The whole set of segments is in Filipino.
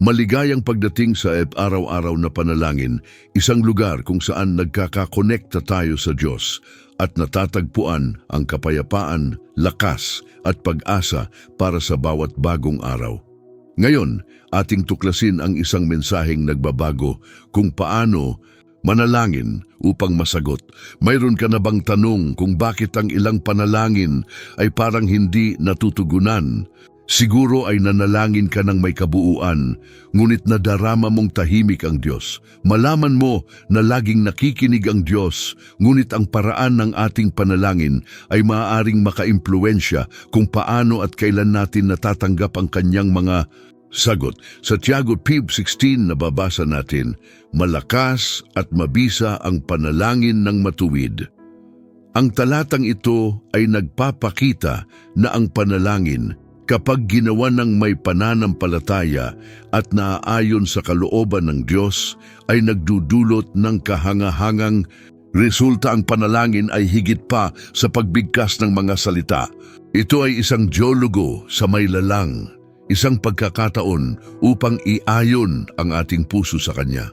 Maligayang pagdating sa araw-araw na panalangin, isang lugar kung saan nagkakakonekta tayo sa Diyos at natatagpuan ang kapayapaan, lakas at pag-asa para sa bawat bagong araw. Ngayon, ating tuklasin ang isang mensaheng nagbabago kung paano manalangin upang masagot. Mayroon ka na bang tanong kung bakit ang ilang panalangin ay parang hindi natutugunan? Siguro ay nanalangin ka ng may kabuuan, ngunit nadarama mong tahimik ang Diyos. Malaman mo na laging nakikinig ang Diyos, ngunit ang paraan ng ating panalangin ay maaaring makaimpluensya kung paano at kailan natin natatanggap ang kanyang mga sagot. Sa Tiago Pib 16 nababasa natin, Malakas at mabisa ang panalangin ng matuwid. Ang talatang ito ay nagpapakita na ang panalangin kapag ginawa ng may pananampalataya at naaayon sa kalooban ng Diyos ay nagdudulot ng kahangahangang resulta ang panalangin ay higit pa sa pagbigkas ng mga salita. Ito ay isang diologo sa may lalang, isang pagkakataon upang iayon ang ating puso sa Kanya.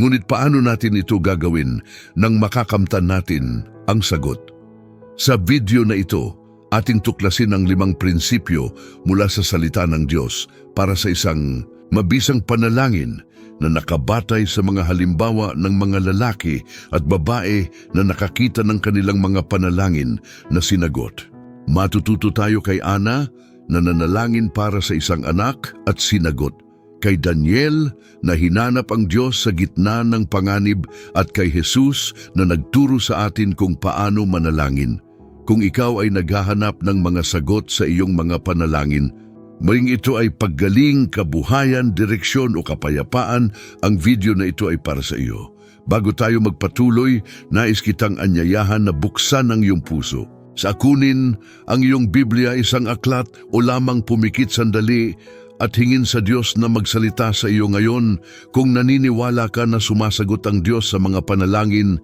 Ngunit paano natin ito gagawin nang makakamtan natin ang sagot? Sa video na ito, ating tuklasin ang limang prinsipyo mula sa salita ng Diyos para sa isang mabisang panalangin na nakabatay sa mga halimbawa ng mga lalaki at babae na nakakita ng kanilang mga panalangin na sinagot. Matututo tayo kay Ana na nanalangin para sa isang anak at sinagot. Kay Daniel na hinanap ang Diyos sa gitna ng panganib at kay Jesus na nagturo sa atin kung paano manalangin. Kung ikaw ay naghahanap ng mga sagot sa iyong mga panalangin, maring ito ay paggaling, kabuhayan, direksyon o kapayapaan, ang video na ito ay para sa iyo. Bago tayo magpatuloy, nais kitang anyayahan na buksan ang iyong puso. Sa kunin ang iyong Biblia isang aklat o lamang pumikit sandali at hingin sa Diyos na magsalita sa iyo ngayon kung naniniwala ka na sumasagot ang Diyos sa mga panalangin,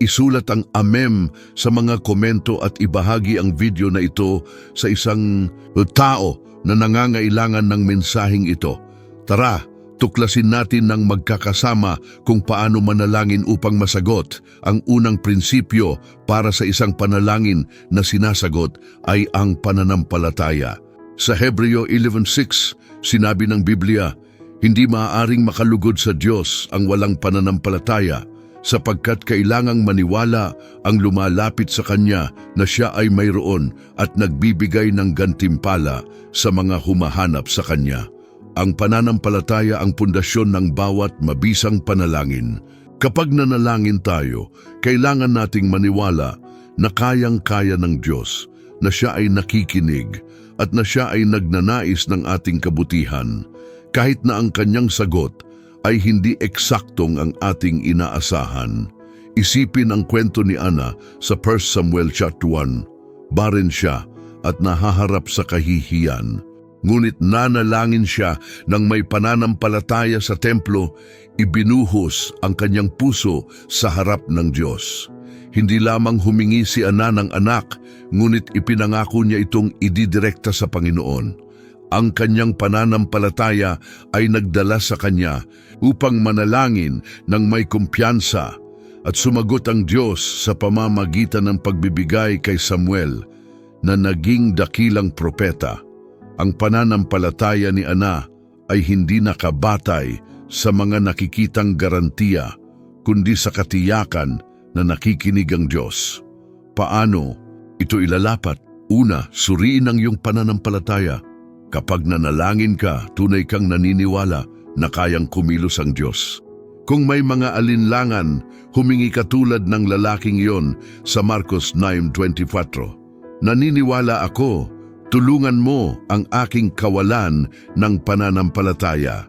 isulat ang amem sa mga komento at ibahagi ang video na ito sa isang tao na nangangailangan ng mensaheng ito. Tara, tuklasin natin ng magkakasama kung paano manalangin upang masagot. Ang unang prinsipyo para sa isang panalangin na sinasagot ay ang pananampalataya. Sa Hebreo 11.6, sinabi ng Biblia, hindi maaaring makalugod sa Diyos ang walang pananampalataya sapagkat kailangang maniwala ang lumalapit sa Kanya na Siya ay mayroon at nagbibigay ng gantimpala sa mga humahanap sa Kanya. Ang pananampalataya ang pundasyon ng bawat mabisang panalangin. Kapag nanalangin tayo, kailangan nating maniwala na kayang-kaya ng Diyos, na Siya ay nakikinig at na Siya ay nagnanais ng ating kabutihan, kahit na ang Kanyang sagot ay hindi eksaktong ang ating inaasahan. Isipin ang kwento ni Ana sa 1 Samuel chapter 1. Baren siya at nahaharap sa kahihiyan. Ngunit nanalangin siya ng may pananampalataya sa templo, ibinuhos ang kanyang puso sa harap ng Diyos. Hindi lamang humingi si Ana ng anak, ngunit ipinangako niya itong ididirekta sa Panginoon. Ang kanyang pananampalataya ay nagdala sa kanya upang manalangin ng may kumpiyansa at sumagot ang Diyos sa pamamagitan ng pagbibigay kay Samuel na naging dakilang propeta. Ang pananampalataya ni Ana ay hindi nakabatay sa mga nakikitang garantiya, kundi sa katiyakan na nakikinig ang Diyos. Paano ito ilalapat? Una, suriin ang iyong pananampalataya. Kapag nanalangin ka, tunay kang naniniwala na kayang kumilos ang Diyos. Kung may mga alinlangan, humingi ka tulad ng lalaking iyon sa Marcos 9.24. Naniniwala ako, tulungan mo ang aking kawalan ng pananampalataya.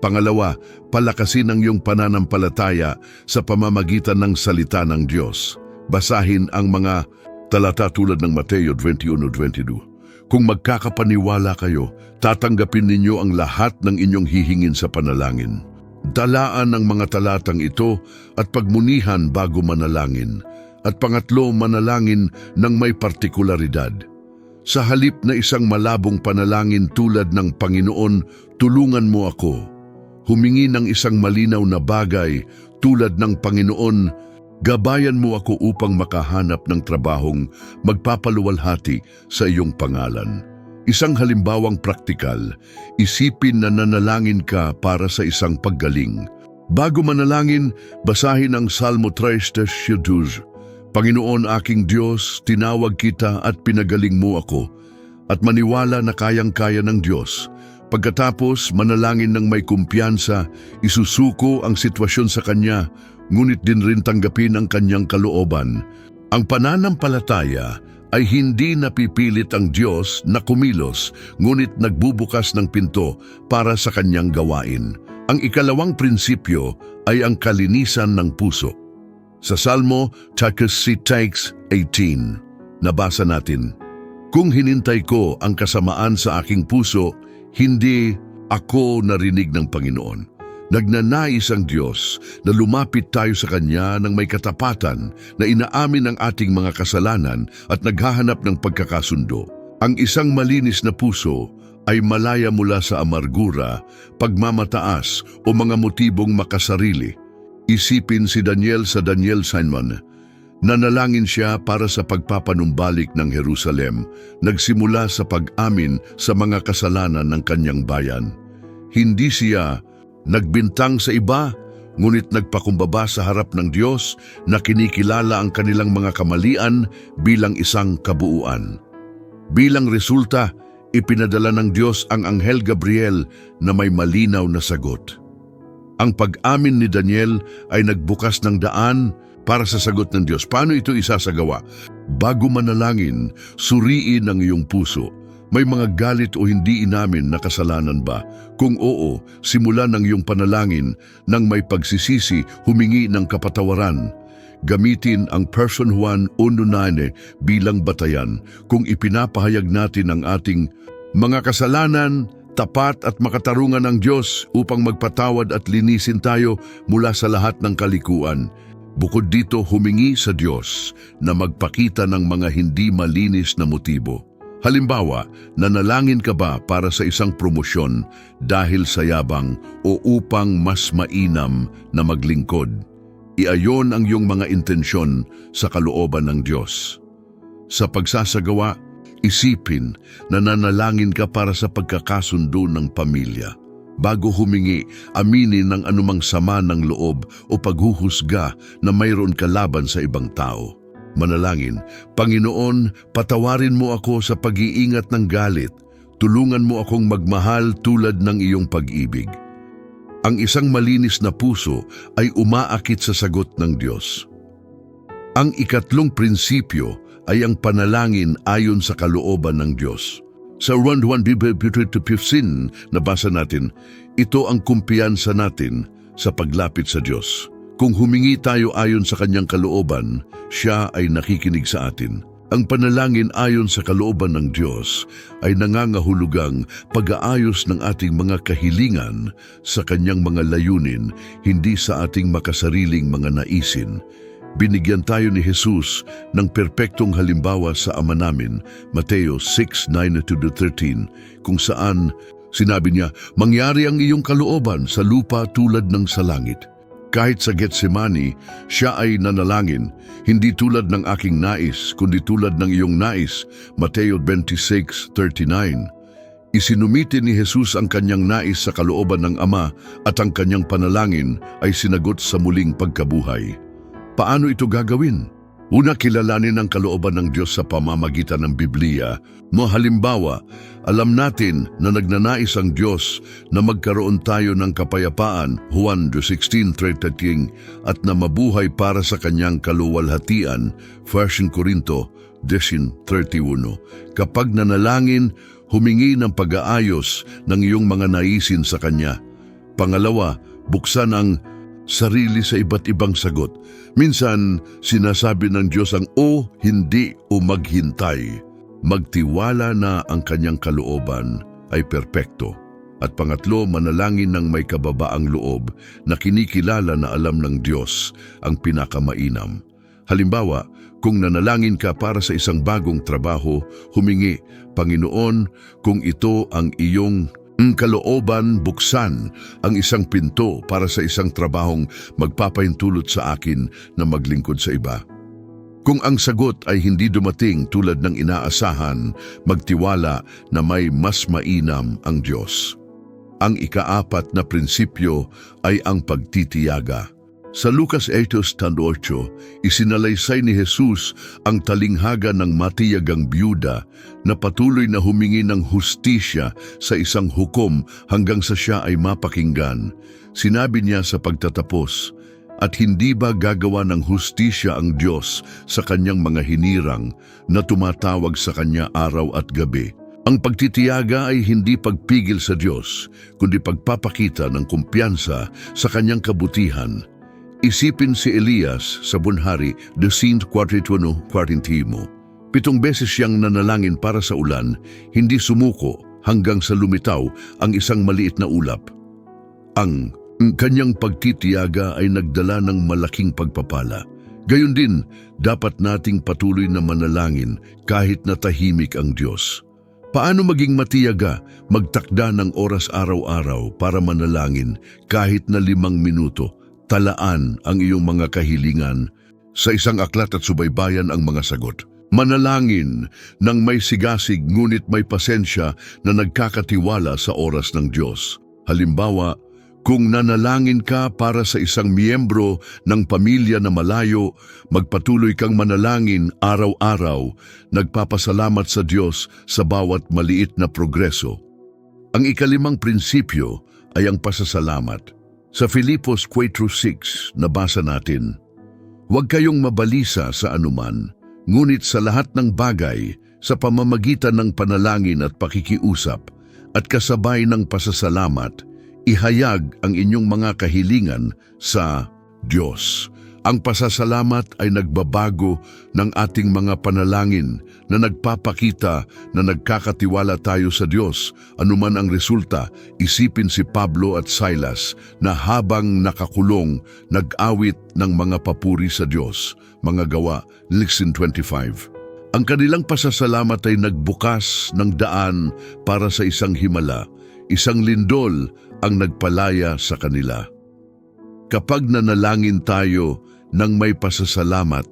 Pangalawa, palakasin ang iyong pananampalataya sa pamamagitan ng salita ng Diyos. Basahin ang mga talata tulad ng Mateo 21.22. Kung magkakapaniwala kayo, tatanggapin ninyo ang lahat ng inyong hihingin sa panalangin. Dalaan ang mga talatang ito at pagmunihan bago manalangin. At pangatlo, manalangin ng may partikularidad. Sa halip na isang malabong panalangin tulad ng Panginoon, tulungan mo ako. Humingi ng isang malinaw na bagay tulad ng Panginoon, gabayan mo ako upang makahanap ng trabahong magpapaluwalhati sa iyong pangalan. Isang halimbawang praktikal, isipin na nanalangin ka para sa isang paggaling. Bago manalangin, basahin ang Salmo 3 Panginoon aking Diyos, tinawag kita at pinagaling mo ako, at maniwala na kayang-kaya ng Diyos. Pagkatapos, manalangin ng may kumpiyansa, isusuko ang sitwasyon sa Kanya, ngunit din rin tanggapin ang Kanyang kalooban. Ang pananampalataya ay hindi napipilit ang Diyos na kumilos, ngunit nagbubukas ng pinto para sa Kanyang gawain. Ang ikalawang prinsipyo ay ang kalinisan ng puso. Sa Salmo chapter 18, nabasa natin, Kung hinintay ko ang kasamaan sa aking puso, hindi ako narinig ng Panginoon. Nagnanais ang Diyos na lumapit tayo sa Kanya ng may katapatan na inaamin ang ating mga kasalanan at naghahanap ng pagkakasundo. Ang isang malinis na puso ay malaya mula sa amargura, pagmamataas o mga motibong makasarili. Isipin si Daniel sa Daniel Simon. Nanalangin siya para sa pagpapanumbalik ng Jerusalem, nagsimula sa pag-amin sa mga kasalanan ng kanyang bayan. Hindi siya nagbintang sa iba, ngunit nagpakumbaba sa harap ng Diyos na kinikilala ang kanilang mga kamalian bilang isang kabuuan. Bilang resulta, ipinadala ng Diyos ang Anghel Gabriel na may malinaw na sagot. Ang pag-amin ni Daniel ay nagbukas ng daan para sa sagot ng Diyos. Paano ito isasagawa? Bago manalangin, suriin ang iyong puso. May mga galit o hindi inamin na kasalanan ba? Kung oo, simulan ng iyong panalangin nang may pagsisisi, humingi ng kapatawaran. Gamitin ang person Juan 1.9 bilang batayan kung ipinapahayag natin ang ating mga kasalanan, tapat at makatarungan ng Diyos upang magpatawad at linisin tayo mula sa lahat ng kalikuan. Bukod dito, humingi sa Diyos na magpakita ng mga hindi malinis na motibo. Halimbawa, nanalangin ka ba para sa isang promosyon dahil sa yabang o upang mas mainam na maglingkod? Iayon ang iyong mga intensyon sa kalooban ng Diyos. Sa pagsasagawa, Isipin na nanalangin ka para sa pagkakasundo ng pamilya. Bago humingi, aminin ng anumang sama ng loob o paghuhusga na mayroon ka laban sa ibang tao. Manalangin, Panginoon, patawarin mo ako sa pag-iingat ng galit. Tulungan mo akong magmahal tulad ng iyong pag-ibig. Ang isang malinis na puso ay umaakit sa sagot ng Diyos. Ang ikatlong prinsipyo ay ang panalangin ayon sa kalooban ng Diyos. Sa 1 1 to 15, nabasa natin, ito ang kumpiyansa natin sa paglapit sa Diyos. Kung humingi tayo ayon sa kanyang kalooban, siya ay nakikinig sa atin. Ang panalangin ayon sa kalooban ng Diyos ay nangangahulugang pag-aayos ng ating mga kahilingan sa kanyang mga layunin, hindi sa ating makasariling mga naisin. Binigyan tayo ni Jesus ng perpektong halimbawa sa Ama namin, Mateo 6:9-13, kung saan sinabi niya, mangyari ang iyong kalooban sa lupa tulad ng sa langit. Kahit sa Getsemani, siya ay nanalangin, hindi tulad ng aking nais, kundi tulad ng iyong nais, Mateo 26:39. Isinumiti ni Jesus ang kanyang nais sa kalooban ng Ama at ang kanyang panalangin ay sinagot sa muling pagkabuhay. Paano ito gagawin? Una, kilalanin ang kalooban ng Diyos sa pamamagitan ng Biblia. Mo halimbawa, alam natin na nagnanais ang Diyos na magkaroon tayo ng kapayapaan, Juan 16.13, at na mabuhay para sa kanyang kaluwalhatian, 1 Corinto 10.31. Kapag nanalangin, humingi ng pag-aayos ng iyong mga naisin sa Kanya. Pangalawa, buksan ang sarili sa iba't ibang sagot. Minsan, sinasabi ng Diyos ang o, hindi o maghintay. Magtiwala na ang kanyang kalooban ay perpekto. At pangatlo, manalangin ng may kababaang loob na kinikilala na alam ng Diyos ang pinakamainam. Halimbawa, kung nanalangin ka para sa isang bagong trabaho, humingi, Panginoon, kung ito ang iyong mm, kalooban, buksan ang isang pinto para sa isang trabahong magpapahintulot sa akin na maglingkod sa iba. Kung ang sagot ay hindi dumating tulad ng inaasahan, magtiwala na may mas mainam ang Diyos. Ang ikaapat na prinsipyo ay ang pagtitiyaga. Sa Lucas 8.8, isinalaysay ni Jesus ang talinghaga ng matiyagang byuda na patuloy na humingi ng hustisya sa isang hukom hanggang sa siya ay mapakinggan. Sinabi niya sa pagtatapos, at hindi ba gagawa ng hustisya ang Diyos sa kanyang mga hinirang na tumatawag sa kanya araw at gabi? Ang pagtitiyaga ay hindi pagpigil sa Diyos, kundi pagpapakita ng kumpiyansa sa kanyang kabutihan. Isipin si Elias sa bunhari, the scene 41, quarantimo. Pitong beses siyang nanalangin para sa ulan, hindi sumuko hanggang sa lumitaw ang isang maliit na ulap. Ang kanyang pagtitiyaga ay nagdala ng malaking pagpapala. Gayon din, dapat nating patuloy na manalangin kahit na tahimik ang Diyos. Paano maging matiyaga, magtakda ng oras araw-araw para manalangin kahit na limang minuto, talaan ang iyong mga kahilingan. Sa isang aklat at subaybayan ang mga sagot. Manalangin ng may sigasig ngunit may pasensya na nagkakatiwala sa oras ng Diyos. Halimbawa, kung nanalangin ka para sa isang miyembro ng pamilya na malayo, magpatuloy kang manalangin araw-araw, nagpapasalamat sa Diyos sa bawat maliit na progreso. Ang ikalimang prinsipyo ay ang pasasalamat. Sa Filipos 4.6 nabasa natin, Huwag kayong mabalisa sa anuman, ngunit sa lahat ng bagay, sa pamamagitan ng panalangin at pakikiusap, at kasabay ng pasasalamat, ihayag ang inyong mga kahilingan sa Diyos. Ang pasasalamat ay nagbabago ng ating mga panalangin na nagpapakita na nagkakatiwala tayo sa Diyos. Anuman ang resulta, isipin si Pablo at Silas na habang nakakulong, nag-awit ng mga papuri sa Diyos. Mga gawa, Lixin 25. Ang kanilang pasasalamat ay nagbukas ng daan para sa isang himala. Isang lindol ang nagpalaya sa kanila. Kapag nanalangin tayo ng may pasasalamat,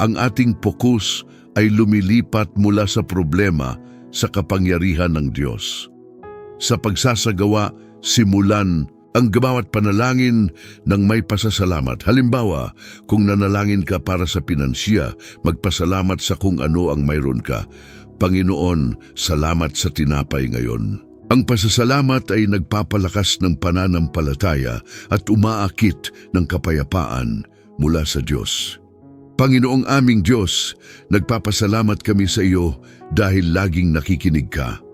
ang ating pokus ay lumilipat mula sa problema sa kapangyarihan ng Diyos. Sa pagsasagawa, simulan ang gabawat panalangin ng may pasasalamat. Halimbawa, kung nanalangin ka para sa pinansiya, magpasalamat sa kung ano ang mayroon ka. Panginoon, salamat sa tinapay ngayon. Ang pasasalamat ay nagpapalakas ng pananampalataya at umaakit ng kapayapaan mula sa Diyos. Panginoong aming Diyos, nagpapasalamat kami sa iyo dahil laging nakikinig ka.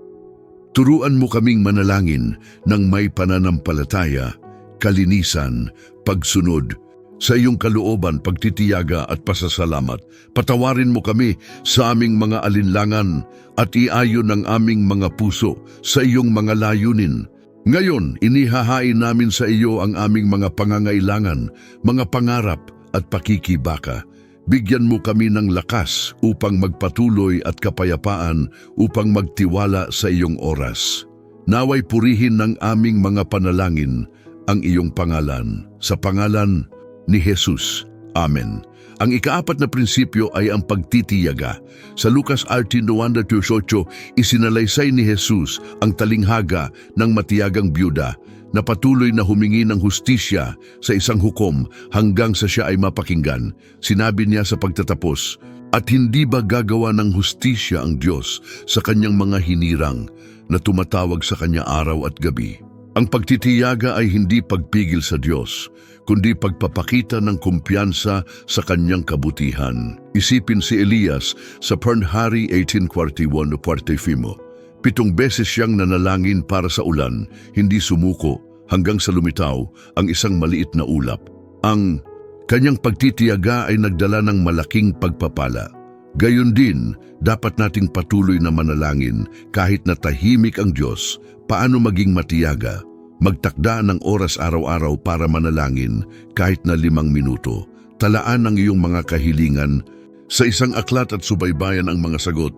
Turuan mo kaming manalangin ng may pananampalataya, kalinisan, pagsunod, sa iyong kalooban, pagtitiyaga at pasasalamat. Patawarin mo kami sa aming mga alinlangan at iayon ang aming mga puso sa iyong mga layunin. Ngayon, inihahain namin sa iyo ang aming mga pangangailangan, mga pangarap at pakikibaka. Bigyan mo kami ng lakas upang magpatuloy at kapayapaan upang magtiwala sa iyong oras. Naway purihin ng aming mga panalangin ang iyong pangalan. Sa pangalan ni Jesus. Amen. Ang ikaapat na prinsipyo ay ang pagtitiyaga. Sa Lucas 18:28, isinalaysay ni Jesus ang talinghaga ng matiyagang byuda na patuloy na humingi ng hustisya sa isang hukom hanggang sa siya ay mapakinggan. Sinabi niya sa pagtatapos, At hindi ba gagawa ng hustisya ang Diyos sa kanyang mga hinirang na tumatawag sa kanya araw at gabi? Ang pagtitiyaga ay hindi pagpigil sa Diyos, kundi pagpapakita ng kumpiyansa sa kanyang kabutihan. Isipin si Elias sa Pernhari 1841 o Puertefimo. Pitong beses siyang nanalangin para sa ulan, hindi sumuko hanggang sa lumitaw ang isang maliit na ulap. Ang kanyang pagtitiyaga ay nagdala ng malaking pagpapala. Gayon din, dapat nating patuloy na manalangin kahit na tahimik ang Diyos, paano maging matiyaga, magtakda ng oras araw-araw para manalangin kahit na limang minuto, talaan ang iyong mga kahilingan. Sa isang aklat at subaybayan ang mga sagot.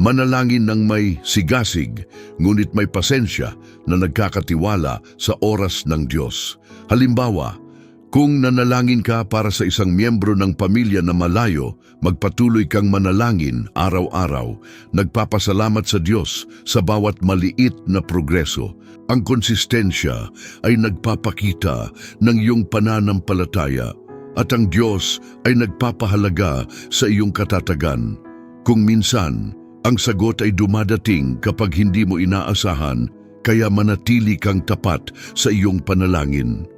Manalangin ng may sigasig, ngunit may pasensya na nagkakatiwala sa oras ng Diyos. Halimbawa, kung nanalangin ka para sa isang miyembro ng pamilya na malayo, magpatuloy kang manalangin araw-araw, nagpapasalamat sa Diyos sa bawat maliit na progreso. Ang konsistensya ay nagpapakita ng iyong pananampalataya at ang Diyos ay nagpapahalaga sa iyong katatagan. Kung minsan, ang sagot ay dumadating kapag hindi mo inaasahan, kaya manatili kang tapat sa iyong panalangin.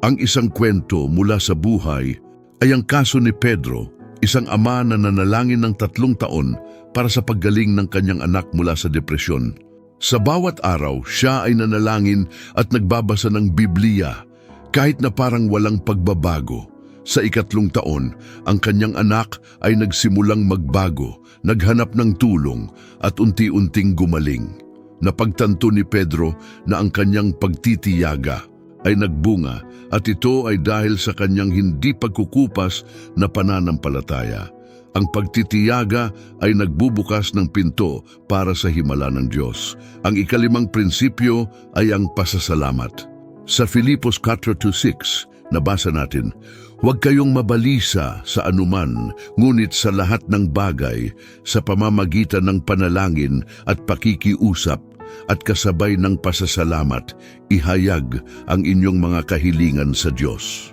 Ang isang kwento mula sa buhay ay ang kaso ni Pedro, isang ama na nanalangin ng tatlong taon para sa paggaling ng kanyang anak mula sa depresyon. Sa bawat araw, siya ay nanalangin at nagbabasa ng Biblia kahit na parang walang pagbabago. Sa ikatlong taon, ang kanyang anak ay nagsimulang magbago, naghanap ng tulong at unti-unting gumaling. Napagtanto ni Pedro na ang kanyang pagtitiyaga ay nagbunga at ito ay dahil sa kanyang hindi pagkukupas na pananampalataya. Ang pagtitiyaga ay nagbubukas ng pinto para sa himala ng Diyos. Ang ikalimang prinsipyo ay ang pasasalamat. Sa Filipos 4.2.6, nabasa natin, Huwag kayong mabalisa sa anuman, ngunit sa lahat ng bagay, sa pamamagitan ng panalangin at pakikiusap, at kasabay ng pasasalamat, ihayag ang inyong mga kahilingan sa Diyos.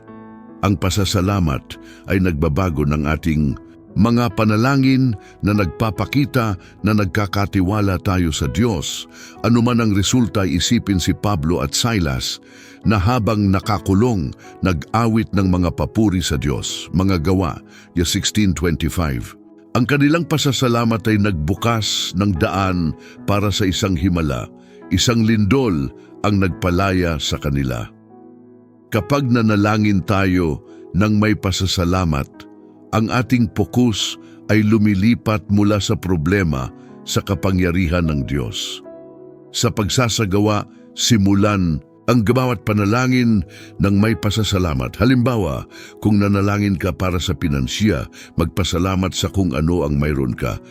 Ang pasasalamat ay nagbabago ng ating mga panalangin na nagpapakita na nagkakatiwala tayo sa Diyos. Anuman ang resulta isipin si Pablo at Silas na habang nakakulong, nag-awit ng mga papuri sa Diyos. Mga gawa, ya 1625. Ang kanilang pasasalamat ay nagbukas ng daan para sa isang himala. Isang lindol ang nagpalaya sa kanila. Kapag nanalangin tayo ng may pasasalamat, ang ating pokus ay lumilipat mula sa problema sa kapangyarihan ng Diyos. Sa pagsasagawa, simulan ang gabawat panalangin ng may pasasalamat. Halimbawa, kung nanalangin ka para sa pinansiya, magpasalamat sa kung ano ang mayroon ka.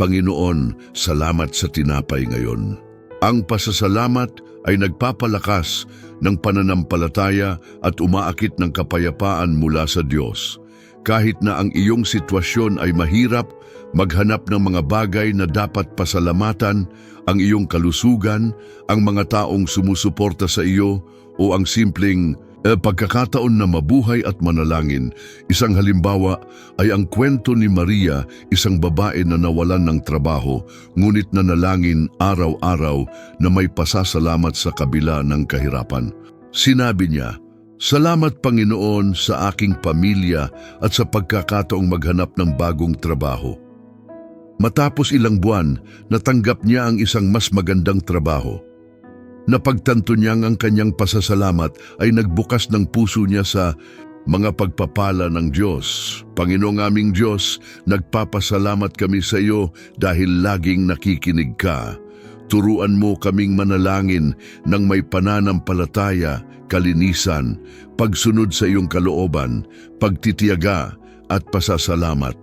Panginoon, salamat sa tinapay ngayon. Ang pasasalamat ay nagpapalakas ng pananampalataya at umaakit ng kapayapaan mula sa Diyos. Kahit na ang iyong sitwasyon ay mahirap, maghanap ng mga bagay na dapat pasalamatan, ang iyong kalusugan, ang mga taong sumusuporta sa iyo, o ang simpleng eh, pagkakataon na mabuhay at manalangin. Isang halimbawa ay ang kwento ni Maria, isang babae na nawalan ng trabaho, ngunit nanalangin araw-araw na may pasasalamat sa kabila ng kahirapan. Sinabi niya, Salamat Panginoon sa aking pamilya at sa pagkakataong maghanap ng bagong trabaho. Matapos ilang buwan, natanggap niya ang isang mas magandang trabaho. Napagtanto niyang ang kanyang pasasalamat ay nagbukas ng puso niya sa mga pagpapala ng Diyos. Panginoong aming Diyos, nagpapasalamat kami sa iyo dahil laging nakikinig ka. Turuan mo kaming manalangin ng may pananampalataya, kalinisan, pagsunod sa iyong kalooban, pagtitiyaga at pasasalamat.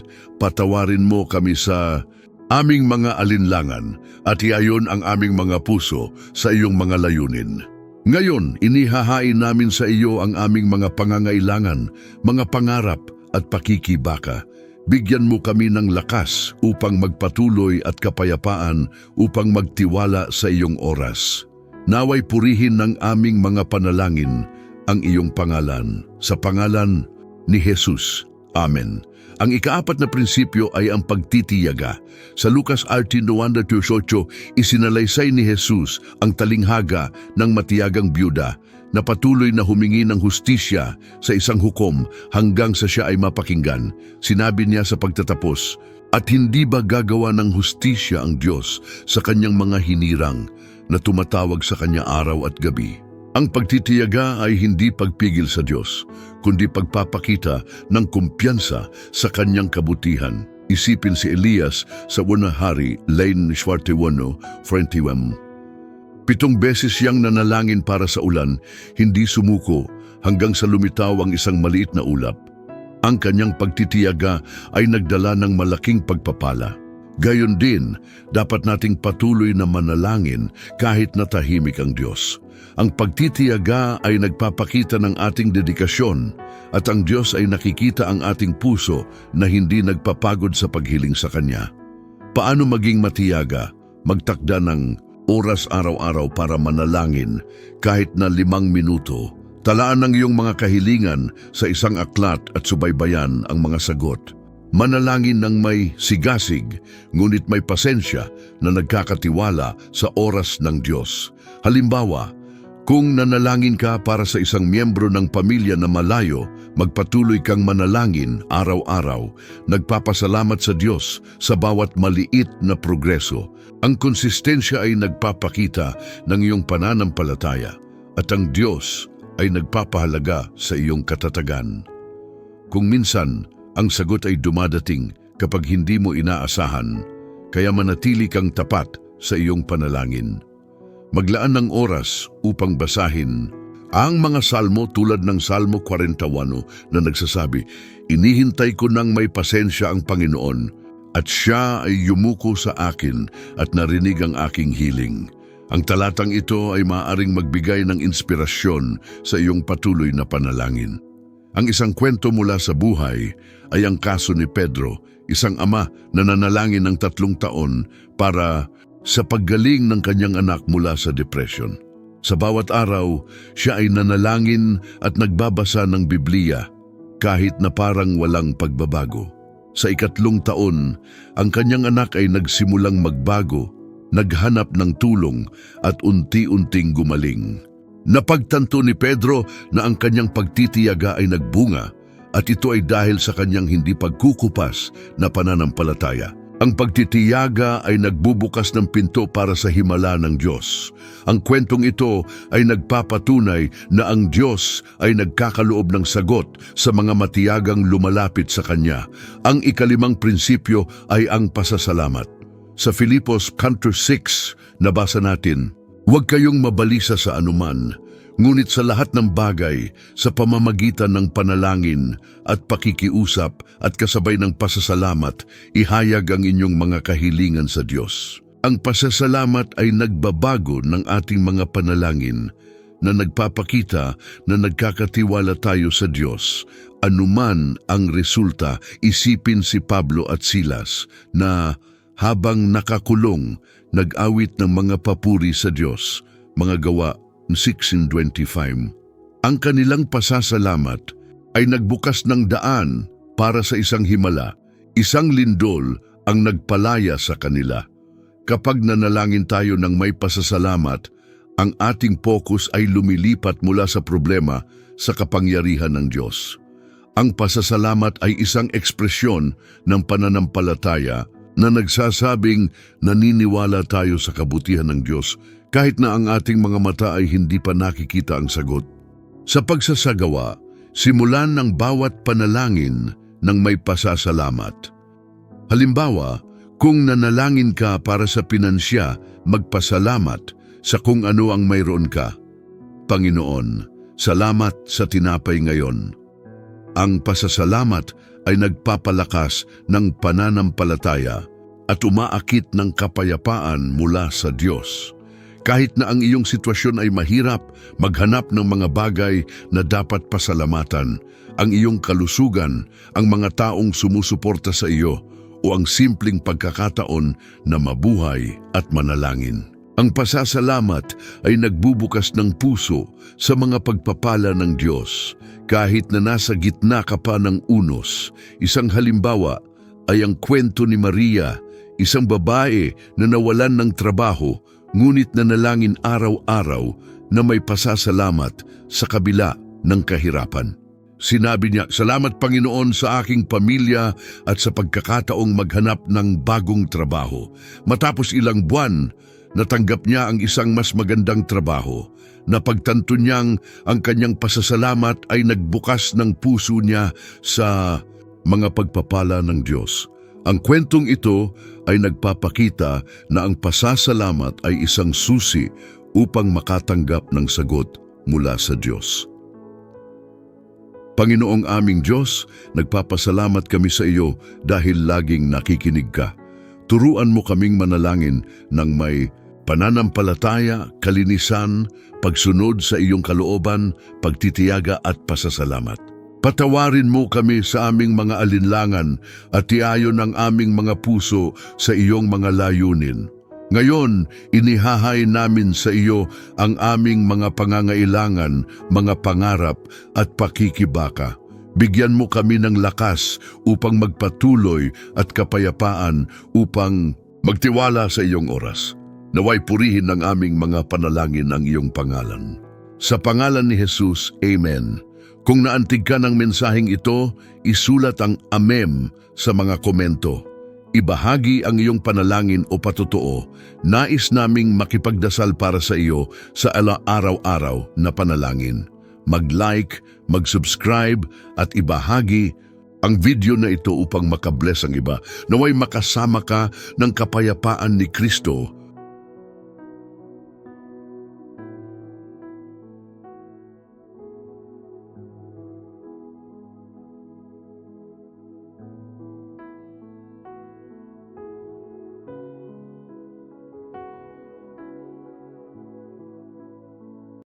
Patawarin mo kami sa aming mga alinlangan at iayon ang aming mga puso sa iyong mga layunin. Ngayon, inihahain namin sa iyo ang aming mga pangangailangan, mga pangarap at pakikibaka. Bigyan mo kami ng lakas upang magpatuloy at kapayapaan upang magtiwala sa iyong oras. Naway purihin ng aming mga panalangin ang iyong pangalan. Sa pangalan ni Jesus. Amen. Ang ikaapat na prinsipyo ay ang pagtitiyaga. Sa Lucas 18:1-28, isinalaysay ni Jesus ang talinghaga ng matiyagang byuda na patuloy na humingi ng hustisya sa isang hukom hanggang sa siya ay mapakinggan. Sinabi niya sa pagtatapos, At hindi ba gagawa ng hustisya ang Diyos sa kanyang mga hinirang na tumatawag sa kanya araw at gabi? Ang pagtitiyaga ay hindi pagpigil sa Diyos, kundi pagpapakita ng kumpiyansa sa kanyang kabutihan. Isipin si Elias sa una hari, Lane 41, 41. Pitong beses siyang nanalangin para sa ulan, hindi sumuko hanggang sa lumitaw ang isang maliit na ulap. Ang kanyang pagtitiyaga ay nagdala ng malaking pagpapala. Gayon din, dapat nating patuloy na manalangin kahit natahimik ang Diyos. Ang pagtitiyaga ay nagpapakita ng ating dedikasyon at ang Diyos ay nakikita ang ating puso na hindi nagpapagod sa paghiling sa Kanya. Paano maging matiyaga? Magtakda ng oras araw-araw para manalangin kahit na limang minuto. Talaan ng iyong mga kahilingan sa isang aklat at subaybayan ang mga sagot. Manalangin ng may sigasig, ngunit may pasensya na nagkakatiwala sa oras ng Diyos. Halimbawa, kung nanalangin ka para sa isang miyembro ng pamilya na malayo, magpatuloy kang manalangin araw-araw, nagpapasalamat sa Diyos sa bawat maliit na progreso. Ang konsistensya ay nagpapakita ng iyong pananampalataya at ang Diyos ay nagpapahalaga sa iyong katatagan. Kung minsan, ang sagot ay dumadating kapag hindi mo inaasahan, kaya manatili kang tapat sa iyong panalangin. Maglaan ng oras upang basahin ang mga salmo tulad ng Salmo 41 na nagsasabi, Inihintay ko nang may pasensya ang Panginoon at siya ay yumuko sa akin at narinig ang aking hiling. Ang talatang ito ay maaaring magbigay ng inspirasyon sa iyong patuloy na panalangin. Ang isang kwento mula sa buhay ay ang kaso ni Pedro, isang ama na nanalangin ng tatlong taon para sa paggaling ng kanyang anak mula sa depression. Sa bawat araw, siya ay nanalangin at nagbabasa ng Biblia kahit na parang walang pagbabago. Sa ikatlong taon, ang kanyang anak ay nagsimulang magbago, naghanap ng tulong at unti-unting gumaling. Napagtanto ni Pedro na ang kanyang pagtitiyaga ay nagbunga at ito ay dahil sa kanyang hindi pagkukupas na pananampalataya. Ang pagtitiyaga ay nagbubukas ng pinto para sa himala ng Diyos. Ang kwentong ito ay nagpapatunay na ang Diyos ay nagkakaloob ng sagot sa mga matiyagang lumalapit sa Kanya. Ang ikalimang prinsipyo ay ang pasasalamat. Sa Filipos 6, nabasa natin, Huwag kayong mabalisa sa anuman, ngunit sa lahat ng bagay, sa pamamagitan ng panalangin at pakikiusap at kasabay ng pasasalamat, ihayag ang inyong mga kahilingan sa Diyos. Ang pasasalamat ay nagbabago ng ating mga panalangin na nagpapakita na nagkakatiwala tayo sa Diyos. Anuman ang resulta, isipin si Pablo at Silas na habang nakakulong, nag-awit ng mga papuri sa Diyos, mga gawa 16.25. Ang kanilang pasasalamat ay nagbukas ng daan para sa isang himala, isang lindol ang nagpalaya sa kanila. Kapag nanalangin tayo ng may pasasalamat, ang ating focus ay lumilipat mula sa problema sa kapangyarihan ng Diyos. Ang pasasalamat ay isang ekspresyon ng pananampalataya na nagsasabing naniniwala tayo sa kabutihan ng Diyos kahit na ang ating mga mata ay hindi pa nakikita ang sagot. Sa pagsasagawa, simulan ng bawat panalangin ng may pasasalamat. Halimbawa, kung nanalangin ka para sa pinansya, magpasalamat sa kung ano ang mayroon ka. Panginoon, salamat sa tinapay ngayon. Ang pasasalamat ay nagpapalakas ng pananampalataya at umaakit ng kapayapaan mula sa Diyos. Kahit na ang iyong sitwasyon ay mahirap, maghanap ng mga bagay na dapat pasalamatan, ang iyong kalusugan, ang mga taong sumusuporta sa iyo, o ang simpleng pagkakataon na mabuhay at manalangin. Ang pasasalamat ay nagbubukas ng puso sa mga pagpapala ng Diyos kahit na nasa gitna ka pa ng unos. Isang halimbawa ay ang kwento ni Maria, isang babae na nawalan ng trabaho ngunit nanalangin araw-araw na may pasasalamat sa kabila ng kahirapan. Sinabi niya, Salamat Panginoon sa aking pamilya at sa pagkakataong maghanap ng bagong trabaho. Matapos ilang buwan, natanggap niya ang isang mas magandang trabaho. Napagtanto niyang ang kanyang pasasalamat ay nagbukas ng puso niya sa mga pagpapala ng Diyos. Ang kwentong ito ay nagpapakita na ang pasasalamat ay isang susi upang makatanggap ng sagot mula sa Diyos. Panginoong aming Diyos, nagpapasalamat kami sa iyo dahil laging nakikinig ka. Turuan mo kaming manalangin ng may pananampalataya, kalinisan, pagsunod sa iyong kalooban, pagtitiyaga at pasasalamat. Patawarin mo kami sa aming mga alinlangan at tiayo ng aming mga puso sa iyong mga layunin. Ngayon, inihahay namin sa iyo ang aming mga pangangailangan, mga pangarap at pakikibaka. Bigyan mo kami ng lakas upang magpatuloy at kapayapaan upang magtiwala sa iyong oras. Naway purihin ng aming mga panalangin ang iyong pangalan. Sa pangalan ni Jesus, Amen. Kung naantig ka ng mensaheng ito, isulat ang Amem sa mga komento. Ibahagi ang iyong panalangin o patotoo. Nais naming makipagdasal para sa iyo sa araw-araw na panalangin. Mag-like, mag-subscribe at ibahagi ang video na ito upang makabless ang iba. Naway makasama ka ng kapayapaan ni Kristo